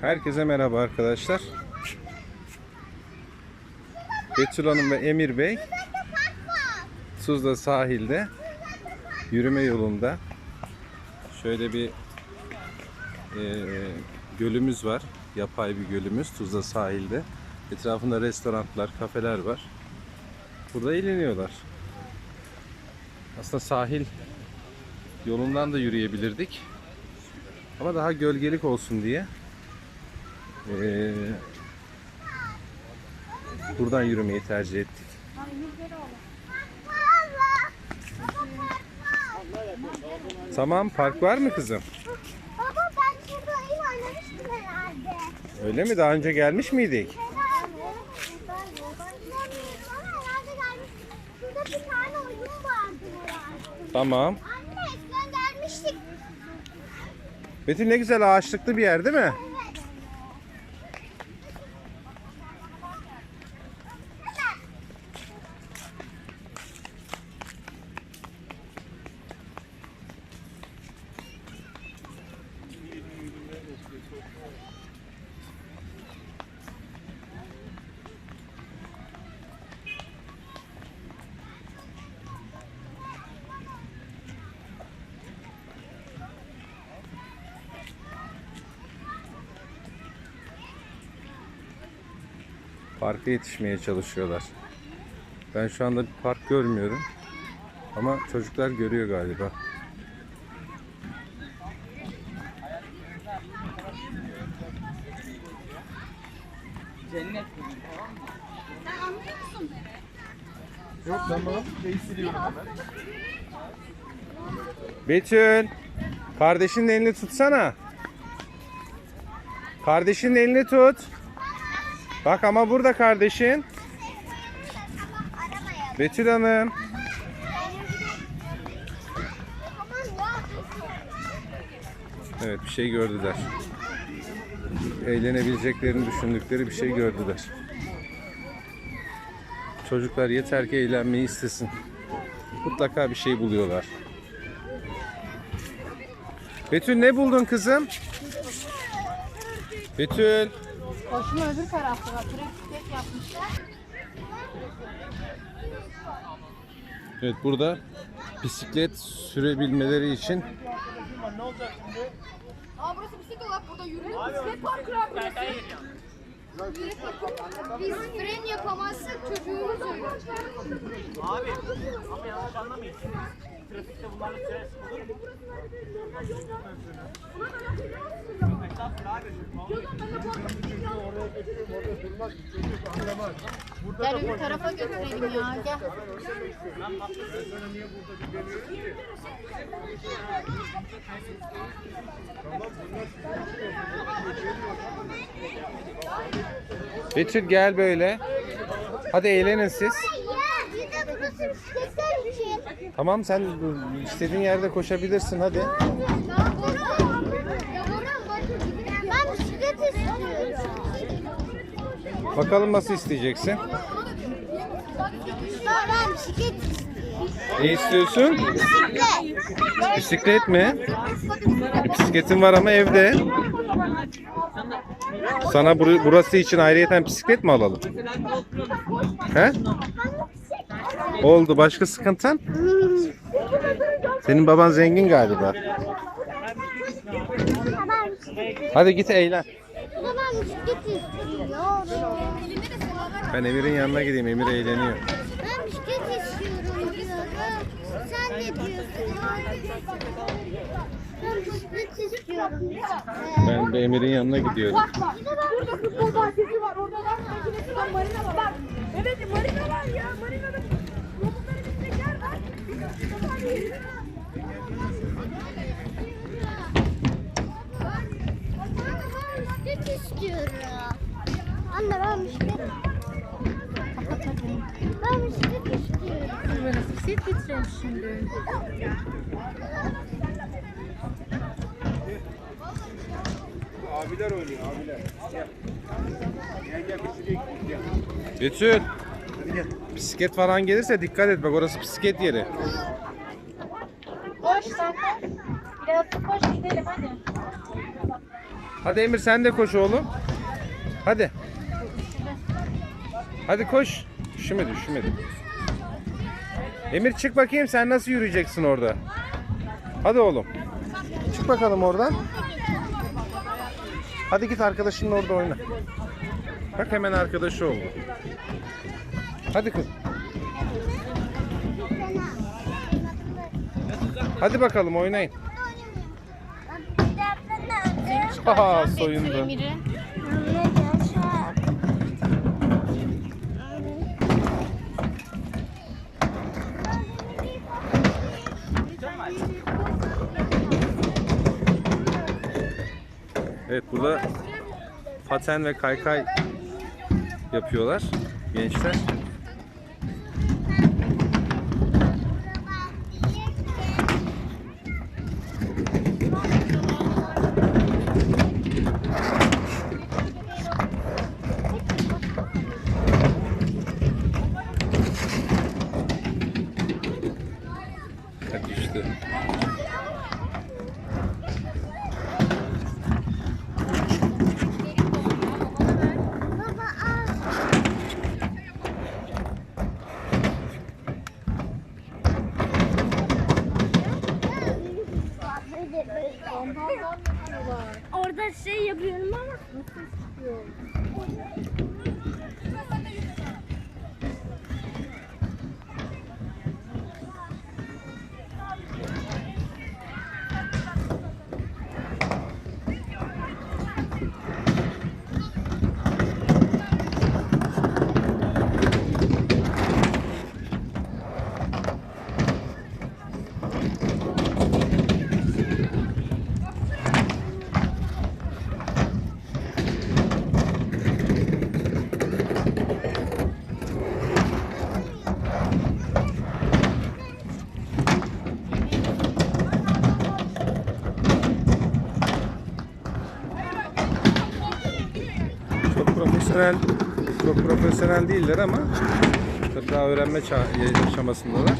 Herkese merhaba arkadaşlar. Betül Hanım ve Emir Bey Tuzla sahilde yürüme yolunda şöyle bir e, gölümüz var. Yapay bir gölümüz Tuzla sahilde. Etrafında restoranlar, kafeler var. Burada eğleniyorlar. Aslında sahil yolundan da yürüyebilirdik. Ama daha gölgelik olsun diye ee, buradan yürümeyi tercih ettik. Tamam, park var mı kızım? Baba ben şurada oyun oynamıştım herhalde. Öyle mi? Daha önce gelmiş miydik? Tamam. Anne eskiden gelmiştik. Betül ne güzel ağaçlıklı bir yer değil mi? Parka yetişmeye çalışıyorlar. Ben şu anda bir park görmüyorum. Ama çocuklar görüyor galiba. Yok tamam. Şeyi siliyorum hemen. Betül, kardeşinin elini tutsana. Kardeşinin elini tut. Bak ama burada kardeşin. Betül Hanım. Evet bir şey gördüler. Eğlenebileceklerini düşündükleri bir şey gördüler. Çocuklar yeter ki eğlenmeyi istesin. Mutlaka bir şey buluyorlar. Betül ne buldun kızım? Betül. Koşma öbür tarafta bisiklet yapmışlar. Evet burada bisiklet sürebilmeleri için Aa burası bisiklet olarak burada yürüyor. Bisiklet parkı abi burası. Biz fren yapamazsak çocuğumuz ölür. Abi ama yanlış anlamayın. Trafikte bunlarla süresi olur mu? Gel öbür tarafa götürelim ya gel. Betül gel böyle. Hadi eğlenin siz. Tamam sen istediğin yerde koşabilirsin hadi. Ya Burhan. Ya Burhan bak. Ben bisiklet istiyorum. Bakalım nasıl isteyeceksin. Ne istiyorsun? Bisiklet. Mi? Bisikletin var ama evde. Sana bur- burası için ayrıyeten bisiklet mi alalım? He? Oldu. Başka sıkıntın? Senin baban zengin galiba. Hadi git eğlen. Bisiklet istiyorum. Ben Emir'in yanına gideyim. Emir eğleniyor. Ben bisiklet istiyorum diyorum. Sen ne diyorsun? Ben bisiklet istiyorum. Ben de Emir'in yanına gidiyorum. Burada futbol bahçesi var. Orada var. Makinesi var. Marina var. Bak. Evet marina var ya. Marina'da robotları bisikletler var. Ben istiyorum. Anne ben bisiklet Ben bisiklet istiyorum. Bana bisiklet getirelim şimdi. Abiler oynuyor abiler. Gel. Gel gel bisiklet gel. Betül. Bisiklet falan gelirse dikkat et bak orası bisiklet yeri. Koş sen. Biraz koş gidelim hadi. Hadi Emir sen de koş oğlum. Hadi. Hadi koş. Üşümedi üşümedi. Emir çık bakayım sen nasıl yürüyeceksin orada. Hadi oğlum. Çık bakalım oradan. Hadi git arkadaşınla orada oyna. Bak hemen arkadaşı oldu. Hadi kız. Hadi bakalım oynayın. Haha soyundu. Evet burada paten ve kaykay yapıyorlar gençler. Şey yapıyorum ama nasıl çıkıyor? Profesyonel, çok profesyonel değiller ama tabii daha öğrenme aşamasındalar.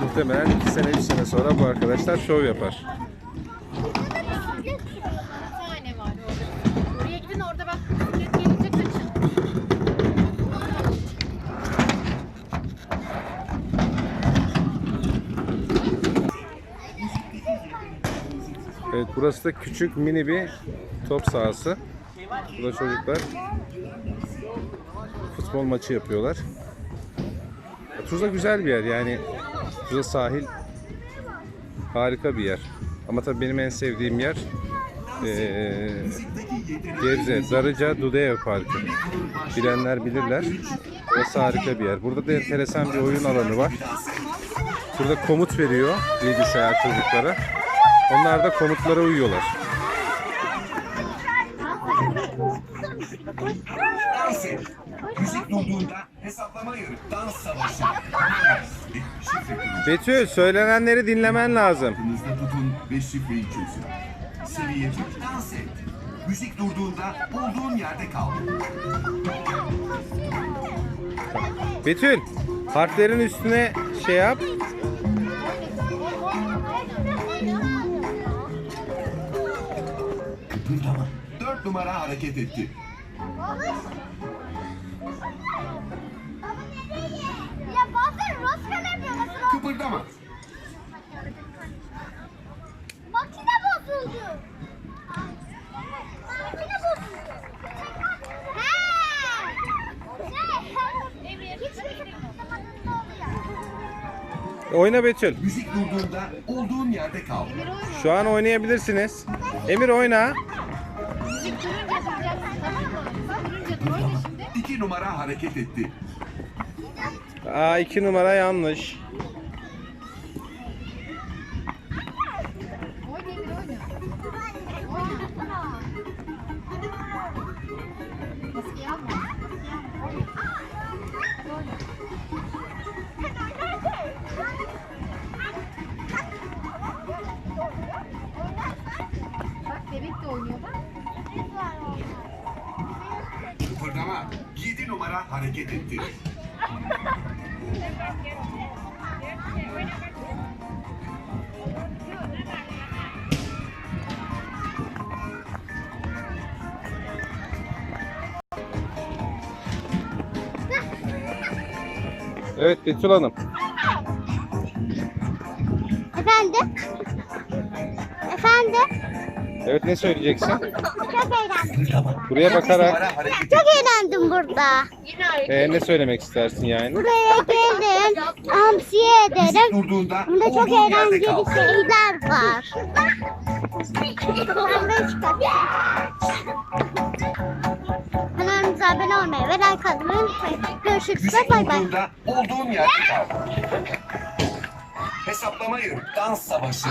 Muhtemelen 2 sene 3 sene sonra bu arkadaşlar şov yapar. Evet burası da küçük mini bir top sahası. Burada çocuklar futbol maçı yapıyorlar. Tuzla güzel bir yer yani Tuzla sahil harika bir yer. Ama tabii benim en sevdiğim yer eee Gebze, Darıca Dudeyev Parkı. Bilenler bilirler. Burası harika bir yer. Burada da enteresan bir oyun alanı var. Burada komut veriyor bilgisayar çocuklara. Onlar da komutlara uyuyorlar. Dans et. Müzik durduğunda hesaplama yarı. Dans savaşı. Şifre kırın. Betül söylenenleri dinlemen lazım. Aklınızda tutun ve şifreyi çözün. Seviye 1. Dans et. Müzik durduğunda olduğun yerde kal. Betül harflerin üstüne şey yap. Kıpırdama. 4 numara hareket etti. Oyna Betül. Müzik durduğunda olduğun yerde kal. Şu an oynayabilirsiniz. Emir oyna. Müzik durunca duracaksın tamam mı? Durunca oyna şimdi. 2 numara hareket etti. Aa iki numara yanlış. oynuyorlar? Kıpırdama. 7 numara hareket etti. Evet Betül Hanım. Evet ne söyleyeceksin? Çok eğlendim. Buraya bakarak Çok eğlendim burada. e, ne söylemek istersin yani? Buraya gelin. Hamsiye ederim. durduğunda Burada çok olduğun yerde eğlenceli şeyler var. Ben de çıkartayım. Kanalımıza abone olmayı ve like atmayı unutmayın. Görüşürüz. Müzik Bay olduğun yerde kal. Hesaplama yarı dans savaşı.